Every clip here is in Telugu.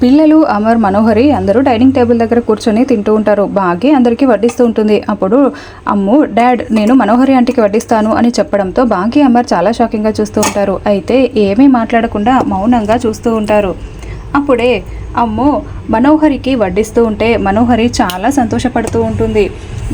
పిల్లలు అమర్ మనోహరి అందరూ డైనింగ్ టేబుల్ దగ్గర కూర్చొని తింటూ ఉంటారు. బాగి అందరికీ వడ్డిస్తూ ఉంటుంది. అప్పుడు అమ్ము డాడ్ నేను మనోహరి ఆంటీకి వడ్డిస్తాను అని చెప్పడంతో బాగి అమర్ చాలా షాకింగ్గా చూస్తూ ఉంటారు. అయితే ఏమీ మాట్లాడకుండా మౌనంగా చూస్తూ ఉంటారు. అప్పుడే అమ్ము మనోహరికి వడ్డిస్తూ ఉంటే మనోహరి చాలా సంతోషపడుతూ ఉంటుంది.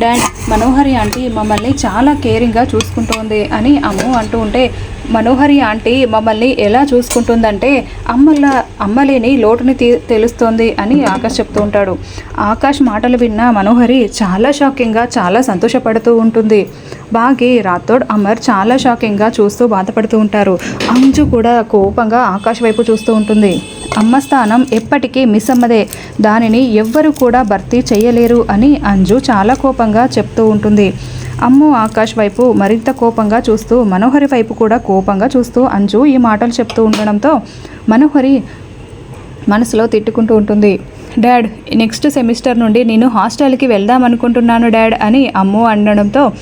డాడ్ మనోహరి ఆంటీ మమ్మల్ని చాలా కేరింగ్గా చూసుకుంటుంది అని అమ్ము అంటూ ఉంటే మనోహరి ఆంటీ మమ్మల్ని ఎలా చూసుకుంటుందంటే అమ్మల అమ్మలేని లోటుని తీ తెలుస్తోంది అని ఆకాష్ చెప్తూ ఉంటాడు. ఆకాష్ మాటలు విన్న మనోహరి చాలా షాకింగ్గా చాలా సంతోషపడుతూ ఉంటుంది. బాగి రాథోడ్ అమర్ చాలా షాకింగ్గా చూస్తూ బాధపడుతూ ఉంటారు. అంజు కూడా కోపంగా ఆకాష్ వైపు చూస్తూ ఉంటుంది. అమ్మ స్థానం ఎప్పటికీ మిస్ అమ్మదే. దానిని ఎవ్వరు కూడా భర్తీ చేయలేరు అని అంజు చాలా కోపంగా చెప్తూ ఉంటుంది. అమ్ము ఆకాష్ వైపు మరింత కోపంగా చూస్తూ మనోహరి వైపు కూడా కోపంగా చూస్తూ అంజు ఈ మాటలు చెప్తూ ఉండడంతో మనోహరి మనసులో తిట్టుకుంటూ ఉంటుంది. డాడ్ నెక్స్ట్ సెమిస్టర్ నుండి నేను హాస్టల్కి వెళ్దాం అనుకుంటున్నాను డాడ్ అని అమ్ము అనడంతో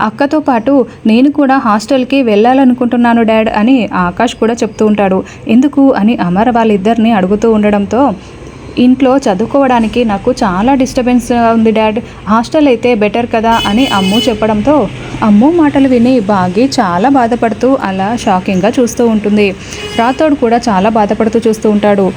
అక్కతో పాటు నేను కూడా హాస్టల్కి వెళ్ళాలనుకుంటున్నాను డాడ్ అని ఆకాష్ కూడా చెప్తూ ఉంటాడు. ఎందుకు? అని అమర్ వాళ్ళిద్దరిని అడుగుతూ ఉండడంతో ఇంట్లో చదువుకోవడానికి నాకు చాలా డిస్టర్బెన్స్గా ఉంది డాడ్. హాస్టల్ అయితే బెటర్ కదా అని అమ్ము చెప్పడంతో అమ్ము మాటలు విని బాగి చాలా బాధపడుతూ అలా షాకింగ్గా చూస్తూ ఉంటుంది. రాథోడ్ కూడా చాలా బాధపడుతూ చూస్తూ ఉంటాడు.